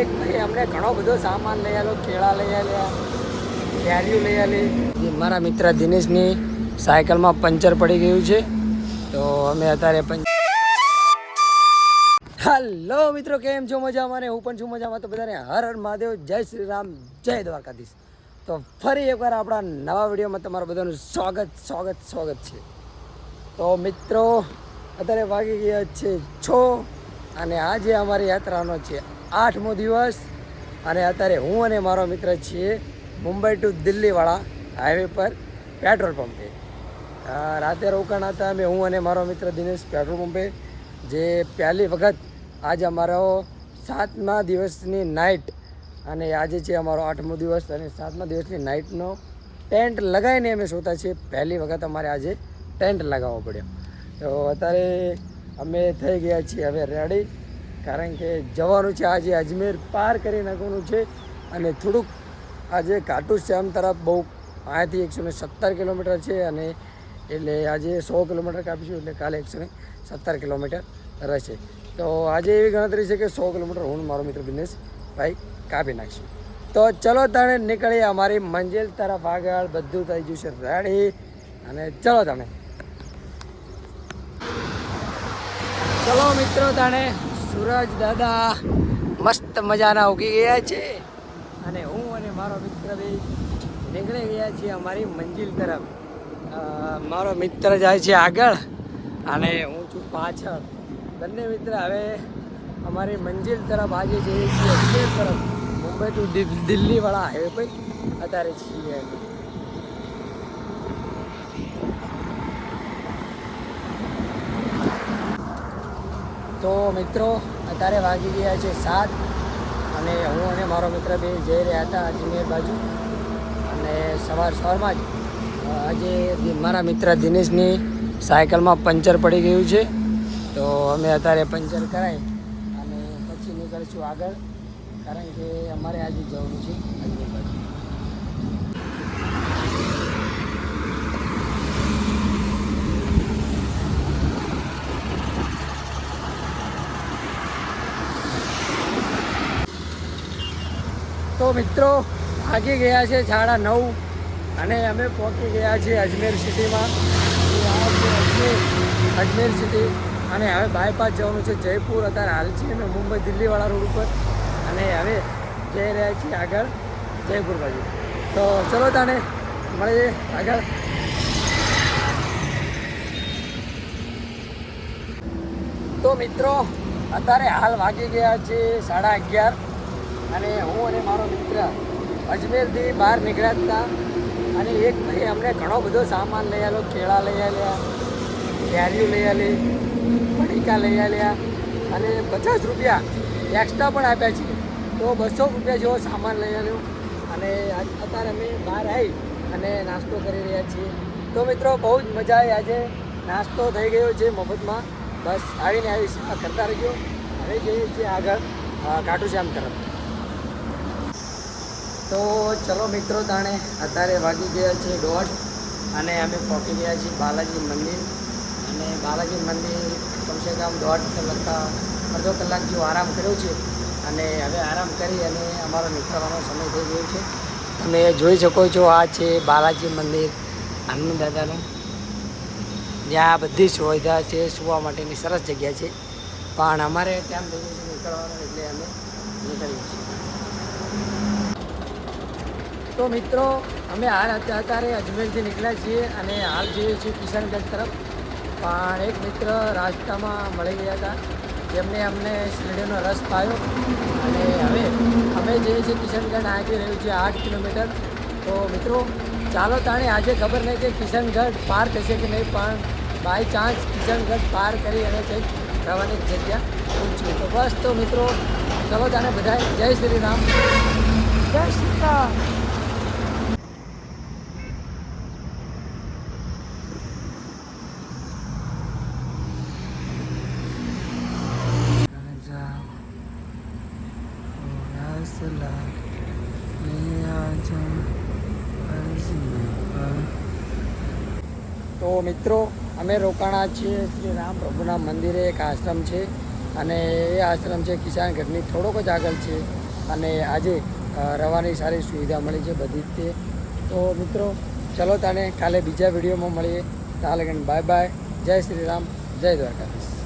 એક ભાઈ અમને ઘણો બધો સામાન લઈ આવ્યો કેળા લઈ આવ્યા કેરીઓ લઈ આવી મારા મિત્ર દિનેશની સાયકલમાં પંચર પડી ગયું છે. તો અમે અત્યારે પંચ હલો મિત્રો, કેમ છો મજામાં ને? હું પણ છું મજામાં. તો બધાને હર હર મહાદેવ, જય શ્રી રામ, જય દ્વારકાધીશ. તો ફરી એકવાર આપણા નવા વિડીયોમાં તમારું બધાનું સ્વાગત સ્વાગત સ્વાગત છે. તો મિત્રો, અત્યારે વાગી ગયા છે છો અને આજે અમારી યાત્રાનો છે આઠમો દિવસ અને અત્યારે હું અને મારો મિત્ર છીએ મુંબઈ ટુ દિલ્હીવાળા હાઈવે પર પેટ્રોલ પંપે. રાતે રોકાણ હતા અમે હું અને મારો મિત્ર દિનેશ પેટ્રોલ પંપે, જે પહેલી વખત આજે અમારો સાતમા દિવસની નાઇટ અને આજે છે અમારો આઠમો દિવસ અને સાતમા દિવસની નાઇટનો ટેન્ટ લગાવીને અમે સૂતા છીએ. પહેલી વખત અમારે આજે ટેન્ટ લગાવવો પડ્યો. તો અત્યારે અમે થઈ ગયા છીએ. હવે રેડી કારણ કે જવાનું છે આજે અજમેર પાર કરી નાખવાનું છે અને થોડુંક આજે કાટુસ શ્યામ તરફ બહુ અહીંયાથી એકસો ને સત્તર કિલોમીટર છે અને એટલે આજે સો કિલોમીટર કાપીશું એટલે કાલે એકસો ને સત્તર કિલોમીટર રહેશે. તો આજે એવી ગણતરી છે કે સો કિલોમીટર હું મારો મિત્ર બિઝનેસ ભાઈ કાપી નાખશું. તો ચલો તાણે નીકળીએ અમારી મંજિલ તરફ આગળ. બધું થઈ ગયું છે રેડી. અને ચલો તમે ચલો મિત્રો તાણે. સૂરજ દાદા, મસ્ત મજાના ઉગી ગયા છે. અને હું અને મારો મિત્ર બે નીકળી ગયા છીએ અમારી મંજિલ તરફ. મારો મિત્ર જાય છે આગળ અને હું છું પાછળ. બંને મિત્ર હવે અમારી મંજિલ તરફ આજે જઈએ છીએ. તરફ મુંબઈ ટુ દિલ્હીવાળા હાઈવે પર. અત્યારે છીએ તો મિત્રો, અત્યારે વાગી ગયા છે સાત અને હું અને મારો મિત્ર બે જઈ રહ્યા હતા અજમેર બાજુ. અને સવાર સવારમાં જ આજે મારા મિત્ર દિનેશની સાયકલમાં પંચર પડી ગયું છે. તો અમે અત્યારે પંચર કરાવી અને પછી નીકળીશું આગળ, કારણ કે અમારે આજે જવું છે અજમેર બાજુ. તો મિત્રો, ભાગી ગયા છે સાડા નવ અને અમે પહોંચી ગયા છીએ અજમેર સિટીમાં. અજમેર સિટી અને હવે બાયપાસ જવાનું છે જયપુર. અત્યારે હાલ છીએ અમે મુંબઈ દિલ્હીવાળા રોડ ઉપર અને હવે જઈ રહ્યા છીએ આગળ જયપુર બાજુ. તો ચલો તાને મળીએ આગળ. તો મિત્રો, અત્યારે હાલ વાગી ગયા છે સાડા અગિયાર. અને હું અને મારો મિત્ર અજમેરથી બહાર નીકળ્યા હતા. અને એક ભાઈ અમને ઘણો બધો સામાન લઈ આવ્યો કેળા લઈ આવ્યા કેરીઓ લઈ આવી પડીકા લઈ આવ્યા અને પચાસ રૂપિયા એક્સ્ટ્રા પણ આપ્યા છે તો બસો રૂપિયા જેવો સામાન લઈ આવ્યો અને અત્યારે અમે બહાર આવી અને નાસ્તો કરી રહ્યા છીએ. તો મિત્રો બહુ જ મજા આવી. આજે નાસ્તો થઈ ગયો છે મફતમાં. બસ આવીને આવી કરતા રહ્યો હવે જઈએ છીએ આગળ અ, ખાટુ તરફ. તો ચલો મિત્રો, તાણે અત્યારે વાગી ગયા છે દોઢ અને અમે પહોંચી ગયા છીએ બાલાજી મંદિર. અને બાલાજી મંદિર કમસે કમ દોઢ કલાક અડધો કલાક જેવો આરામ કર્યો છે. અને હવે આરામ કરી અને અમારો નીકળવાનો સમય થઈ ગયો છે. તમે જોઈ શકો છો, આ છે બાલાજી મંદિર હનુમાન દાદાનું. જ્યાં બધી સુવિધા છે, સુવા માટેની સરસ જગ્યા છે. પણ અમારે ત્યાં નીકળવાનું એટલે અમે નીકળીએ છીએ. તો મિત્રો, અમે હાલ અત્યારે અજમેરથી નીકળ્યા છીએ અને હાલ જઈએ છીએ કિશનગંજ તરફ. પણ એક મિત્ર રાસ્તામાં મળી ગયા હતા. જેમને અમને શીરડીનો રસ પાયો. અને હવે અમે જઈએ છીએ કિશનગંજ આગળ રહ્યું છે આઠ કિલોમીટર. તો મિત્રો, ચાલો તાણે આજે ખબર નહીં કે કિશનગઢ પાર થશે કે નહીં, પણ બાય ચાન્સ કિશનગઢ પાર કરી અને કંઈક રવાની જગ્યા પૂછ્યું તો બસ તો મિત્રો, ચલો તાને બધા જય શ્રી રામ. જય શ્રી રામ. તો મિત્રો, અમે રોકાણા છીએ શ્રી રામ પ્રભુના મંદિરે, એક આશ્રમ છે. અને એ આશ્રમ છે કિસાન ઘરની થોડોક જ આગળ છે. અને આજે રવાની સારી સુવિધા મળી છે બધી જ તે. તો મિત્રો, ચલો તાને કાલે બીજા વિડીયોમાં મળીએ. ત્યાં બાય બાય. જય શ્રી રામ. જય દ્વારકાધીશ.